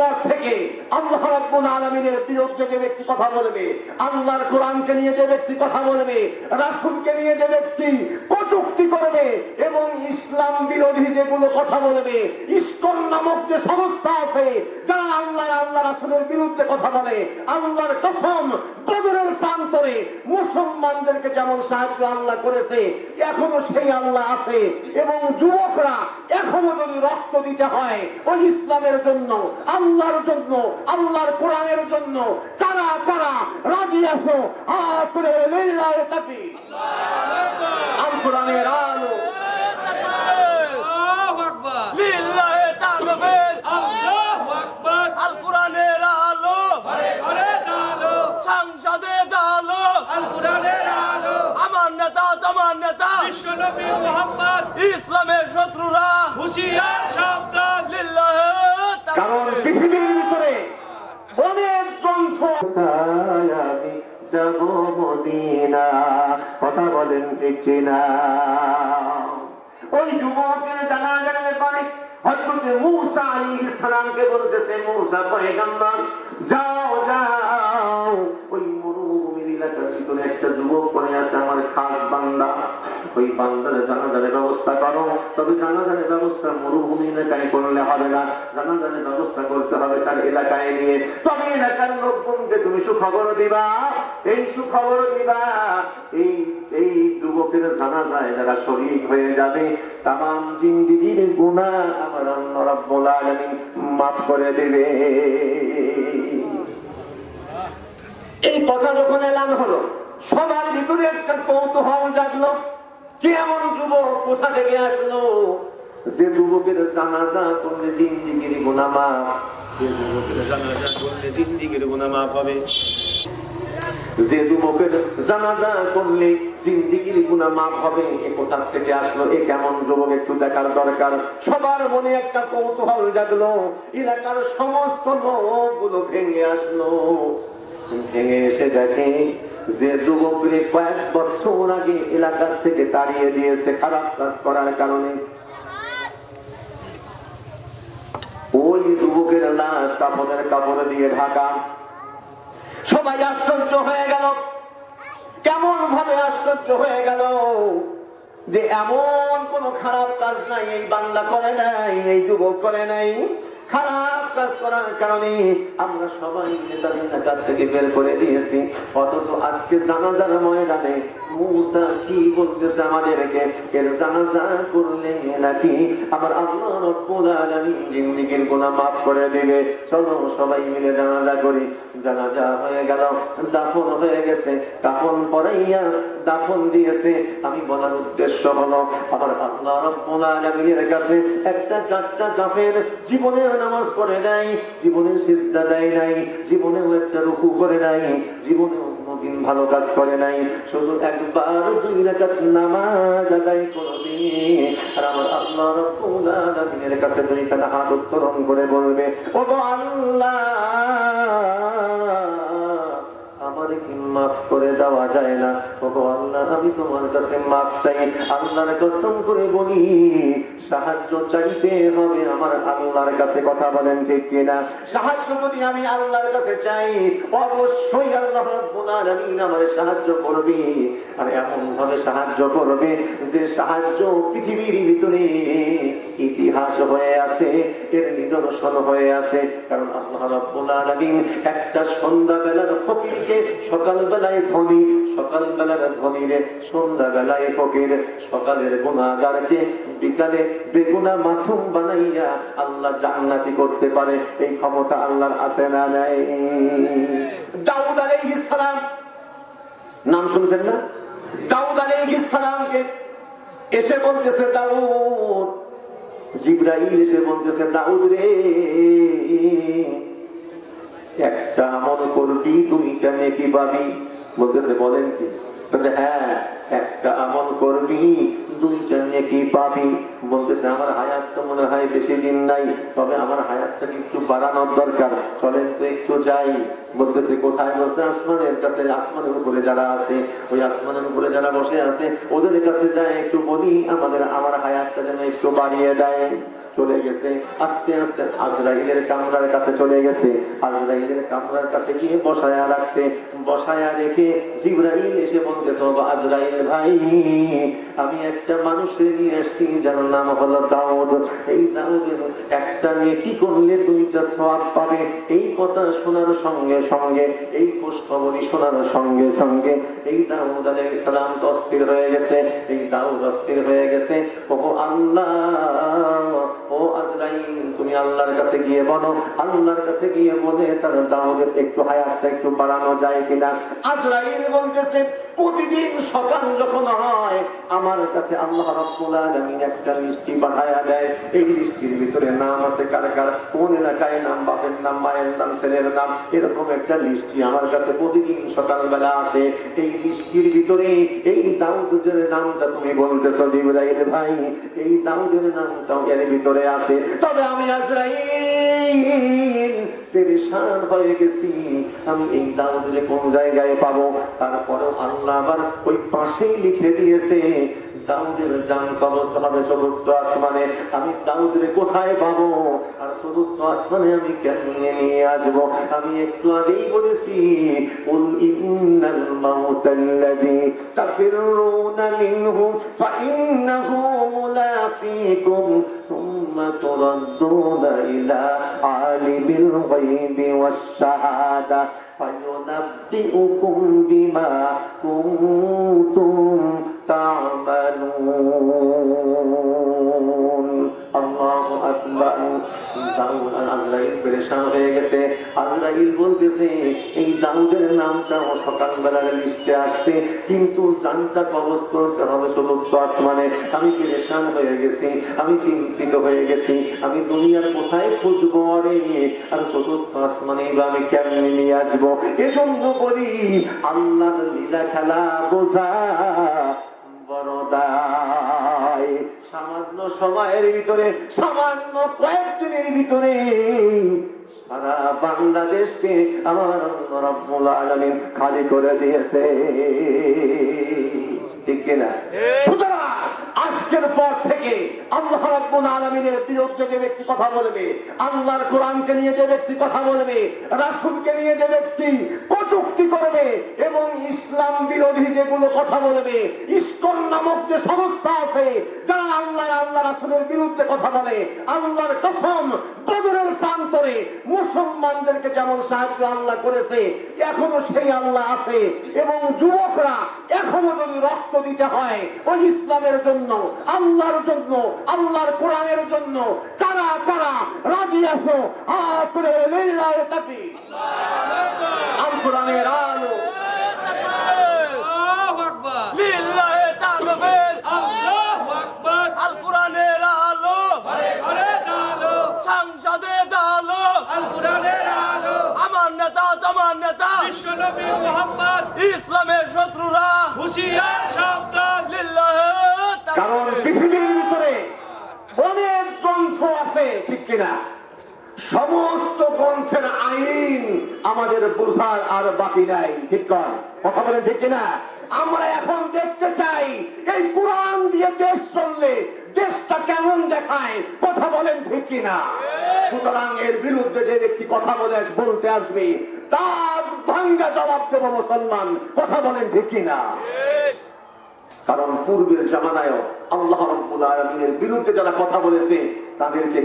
পর থেকে আল্লাহ রাব্বুল আলামিনের বিরুদ্ধে যে ব্যক্তি কথা বলবে, আল্লাহর কোরআনকে নিয়ে যে ব্যক্তি কথা বলবে, রাসূলকে নিয়ে যে ব্যক্তি কটুক্তি করবে এবং ইসলাম বিরোধী যেগুলো কথা বলবে, ইসকন নামক যে সংস্থা আছে যারা আল্লাহ আল্লাহ রাসূলের বিরুদ্ধে কথা বলে, আল্লাহর কসম প্রান্তরে মুসলমানদেরকে যেমন সাহায্য আল্লাহ করেছে এখনও সেই আল্লাহ আছে। এবং যুবকরা এখনও যদি রক্ত দিতে হয় ওই ইসলামের জন্য আল্লাহর জন্য আল্লাহর কোরআনের জন্য কারা কারা রাজি আছো? আল কোরআনের আলো। বিশ্বনবী মুহাম্মদ। ইসলামের শত্রুরা। হুশিয়ার সাবধান। লিল্লাহে কারণ পৃথিবীর ভিতরে অনেক গ্রন্থ আমি যাব মদিনা? কথা বলেন ঠিক কিনা ওই যুবকের জানা জানা ব্যাপারে হযরত মূসা আলাইহিস সালামকে বলতেছে মূসা পয়গম্বর যাও যাও। ওই এলাকার ভিতরে একটা যুবক পড়ে আছে, আমার খাস বান্দা। ওই বান্দার জানাজানের ব্যবস্থা করো। তবে জানাজানের ব্যবস্থা মরুভূমি এলাকায় করলে হবে না। জানাজানের ব্যবস্থা করতে হবে তার এলাকায় নিয়ে তবে এলাকার লোকজনকে তুমি সুখবর দিবা। এই সুখবর দিবা। এই এই যুবকের জানাজায় যারা শরীর হয়ে যাবে তাম জিন্দিগির গুণা আমার আল্লাহ রাব্বুল আলামিন মাফ করে দেবে। এই কথা যখন এলান হলো সবার ভিতরে একটা কৌতূহল জাগলো। কে এমন যুবক কোথা থেকে আসলো? যে যুবকের জানাজা করলে জিন্দিগির গুণা মাফ যে যুবকের জানাজা করলে জিন্দিগির গুণা মাফ হবে। যে যুবকের জানাজা করলে জিন্দিগির গুণা মাফ হবে এ কোথা থেকে আসলো? এ কেমন যুবক একটু দেখার দরকার? সবার মনে একটা কৌতূহল জাগলো। এলাকার সমস্ত লোকগুলো ভেঙে আসলো। ভেঙে এসে দেখে যে যুবকরে কয়েক বছর আগে এলাকার থেকে তাড়িয়ে দিয়েছে খারাপ কাজ করার কারণে। ওই যুবকের লাশ কাপড়ের কাপড় দিয়ে ঢাকা। সবাই আশ্চর্য হয়ে গেল। কেমন ভাবে আশ্চর্য হয়ে গেল যে এমন কোন খারাপ কাজ নাই, এই বান্দা করে নাই, এই যুবক করে নাই। খারাপ কাজ করার কারণে আমরা সবাই নেতাদের থেকে বের করে দিয়েছি। অথচ আজকে জানাজার ময়দানে মুসা কি বলতেছে আমাদেরকে? এর জানাজা করলে নাকি আমার জিন্দেগীর মাফ করে দিবে। চলো সবাই মিলে জানাজা করি। জানাজা হয়ে গেল, দাফন হয়ে গেছে। দাফন পরাইয়া দাফন দিয়েছে। আমি বলার উদ্দেশ্য হলো, আমার আল্লাহ রব্বুল আলামিনের কাছে একটা কাটটা কাফের জীবনে নামাজ পড়ে নাই জীবনে সিজদা দেয় নাই, জীবনেও একটা রুকু করে নাই ভালো কাজ করে নাই। শুধু একবার দুই রাকাত নামাজ আদায় করবে। আর আমার আল্লাহ রব্বুল আলামিনের কাছে দুই খানা হাত উত্তোলন করে বলবে ও আল্লাহ! সাহায্য চাইতে হবে আমার আল্লাহর কাছে, কথা বলেন ঠিক কিনা? সাহায্য যদি আমি আল্লাহর কাছে চাই, অবশ্যই আল্লাহ আমার সাহায্য করবে। আর এমন ভাবে সাহায্য করবে যে সাহায্য পৃথিবীর ভিতরে ইতিহাস হয়ে আছে, এর নিদর্শন হয়ে আছে। কারণ আল্লাহ রাব্বুল আলামিন একটা সন্ধ্যাবেলার ফকিরকে সকালবেলায় ধনী, সকালবেলার ধনীরে, সন্ধ্যাবেলায় ফকির, সকালের গুণাগারকে বিকালে বেগুনা মাসুম বানাইয়া আল্লাহ জান্নাতি করতে পারে। এই ক্ষমতা আল্লাহর আছে না নাই? দাউদ আলাইহিস সালাম। নাম শুনছেন না? দাউদ আলাইহিস সালামকে এসে বলতেছে, দাউদ, জিব্রাইল এসে বলতেছে, দাউদ রে একটা আমল করবি দুইটা নেকি পাবি? বলতেছে বলেন কি? হ্যাঁ। একটা আমল করবি, দুইটা নেকি পাবি। বলতেছে, আমার হায়াত তো মনে হয় বেশি দিন নাই, তবে আমার হায়াতটাকে একটু বাড়ানোর দরকার। চলেন তো একটু যাই। বলতেছে, কোথায়? বসে আসমানের কাছে, আসমানের উপরে যারা আছে, ওই আসমানের উপরে যারা বসে আছে, ওদের কাছে যায় একটু বলি, আমাদের, আমার হায়াতটা যেন একটু বাড়িয়ে দেয়। চলে গেছে। আস্তে আস্তে আজরাইলের কামরার কাছে চলে গেছে। আজরাইলের কামরার কাছে গিয়ে বসায়া রাখছে। বসায়া রেখে জিব্রাইল এসে বলতেছে আজরাইল ভাই, আমি একটা মানুষের নিয়ে এসেছি যার নাম হলো দাউদ। এই দাউদের একটা নেকি করলে দুইটা সওয়াব পাবে। এই কথা শোনার সঙ্গে সঙ্গে, এই খবরই শোনার সঙ্গে সঙ্গে এই দাউদ আলাইহিস সালাম তো অস্থির হয়ে গেছে। এই দাউদ অস্থির হয়ে গেছে। ও আল্লাহ, ও আজরাইল, তুমি আল্লাহর কাছে গিয়ে বলো, আল্লাহর কাছে গিয়ে বলে, তার দাউদের একটু হায়াতটা একটু বাড়ানো যায় কিনা? আজরাইল বলতেছে, প্রতিদিন সকাল যখন হয়, আমার কাছে আল্লাহ রাব্বুল আলামিন একটা লিস্টি পাঠায়া দেয়। এই লিস্টির ভিতরে নাম আছে কার কার? কোন এলাকায় নাম, বাপের নাম, মায়ের নাম, ছেলের নাম? এরকম একটা লিস্টি আমার কাছে প্রতিদিন সকালবেলা আসে। এই লিস্টির ভিতরে এই দাউদের নামটা তুমি বলতেছো, জিবরাইল ভাই, এই দাউদের নামটাও এর ভিতরে আছে। তবে আমি আজরাইল আমি এই কোথায় পাবো? আর চতুর্থ আসমানে আমি কেমনে নিয়ে আসব? আমি একটু আগেই বলেছি, উল ইন্নাল মাউতাল্লাযী তাফিরুনা ثم تردون إلى عالم الغيب والشهادة فينبئكم بما كنتم تعملون. আসছে, কিন্তু আমি পরেশান হয়ে গেছি, আমি চিন্তিত হয়ে গেছি, আমি দুনিয়ার কোথায় খুঁজবো আরে আর চতুর্থ আসমানে বা আমি কেমনি নিয়ে আসব? এজন্য করি আল্লাহ লীলা খেলা বোঝা বড়দা সামান্য সময়ের ভিতরে সামান্য কয়েকদিনের ভিতরে সারা বাংলাদেশকে আমার রব্বুল আলমিন খালি করে দিয়েছে। ঠিক কিনা? আজকের পর থেকে আল্লাহ রাব্বুল আলামিনের বিরুদ্ধে যে ব্যক্তি কথা বলবে, আল্লাহর কোরআনকে নিয়ে যে ব্যক্তি কথা বলবে, রাসূলকে নিয়ে যে ব্যক্তি কটূক্তি করবে এবং ইসলাম বিরোধী যেগুলো কথা বলবে, ইসকন নামক যে সংস্থা আছে, যারা আল্লাহ আল্লাহ রাসূলের বিরুদ্ধে কথা বলে, আল্লাহর কসম বদরের প্রান্তরে মুসলমানদেরকে যেমন সাহায্য আল্লাহ করেছে, এখনও সেই আল্লাহ আছে এবং যুবকরা এখনও যদি রক্ত দিতে হয়, ওই ইসলামের জন্য আল্লাহর জন্য আল্লাহর কোরআনের জন্য। তারা তারা রাজি আছো? হাত তুলে আল কোরআনের আলো আমাদের বোঝার আর বাকি নাই। ঠিক কর কথা বলে ঠিক কিনা? আমরা এখন দেখতে চাই, এই কোরআন দিয়ে দেশ চললে দেশটা কেমন দেখায়? কথা বলেন ঠিক কিনা? সুতরাং এর বিরুদ্ধে যে ব্যক্তি কথা বলে, বলতে আসবে, তার ভাঙ্গা জবাব দেব মুসলমান। কথা বলেন ঠিক কিনা? কারণ পূর্বের জামানায় আল্লাহ রাব্বুল আলামিনের বিরুদ্ধে যারা কথা বলেছে, তাদেরকে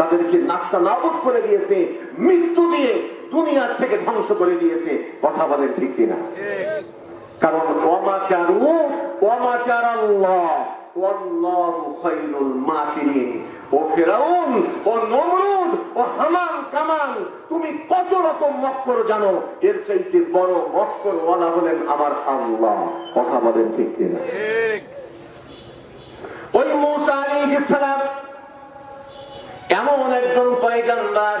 তাদেরকে নাস্তা নাবুদ করে দিয়েছে, মৃত্যু দিয়ে দুনিয়া থেকে ধ্বংস করে দিয়েছে। কথা বলেন ঠিক কিনা? কারণ মাকিরিন। ও তুমি কত রকম মক্কর জানো? এর চাইতে বড় মক্কর ওয়ালা হলেন আমার আল্লাহ। কথা বলেন ঠিক ওই মুসা আলাইহিস সালাম এমন একজন পয়গম্বর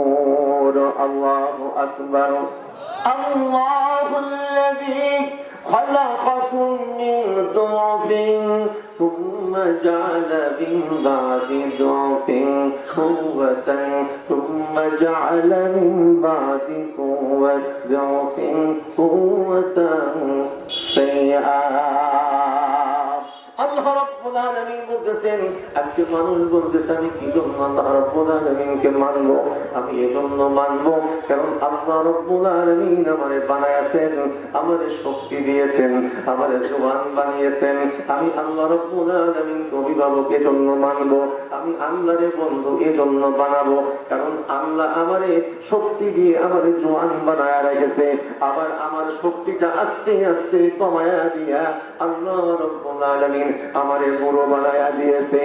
الله أكبر. الله الذي خلقكم من ضعف ثم جعل من بعد ضعف قوة ثم جعل من بعد قوة ضعف قوة شيئا আজকে মানুষ বলতেছে, আমি কি জন্য আল্লাহ আমি এই জন্য মানবো, কারণ আল্লাহ আমারে শক্তি দিয়েছেন, আমারে জোয়ান বানিয়েছেন। আমি আল্লাহ রাব্বুল আলামিনকে অভিভাবক এজন্য মানবো, আমি আল্লাহরে বন্ধু এজন্য বানাবো, কারণ আল্লাহ আমারে শক্তি দিয়ে আমারে জোয়ান বানায় রেখেছে। আবার আমার শক্তিটা আস্তে আস্তে কমায়া দিয়া আল্লাহ রব্বুল আলামিন আমারে বুড়ো বানায়া দিয়েছে।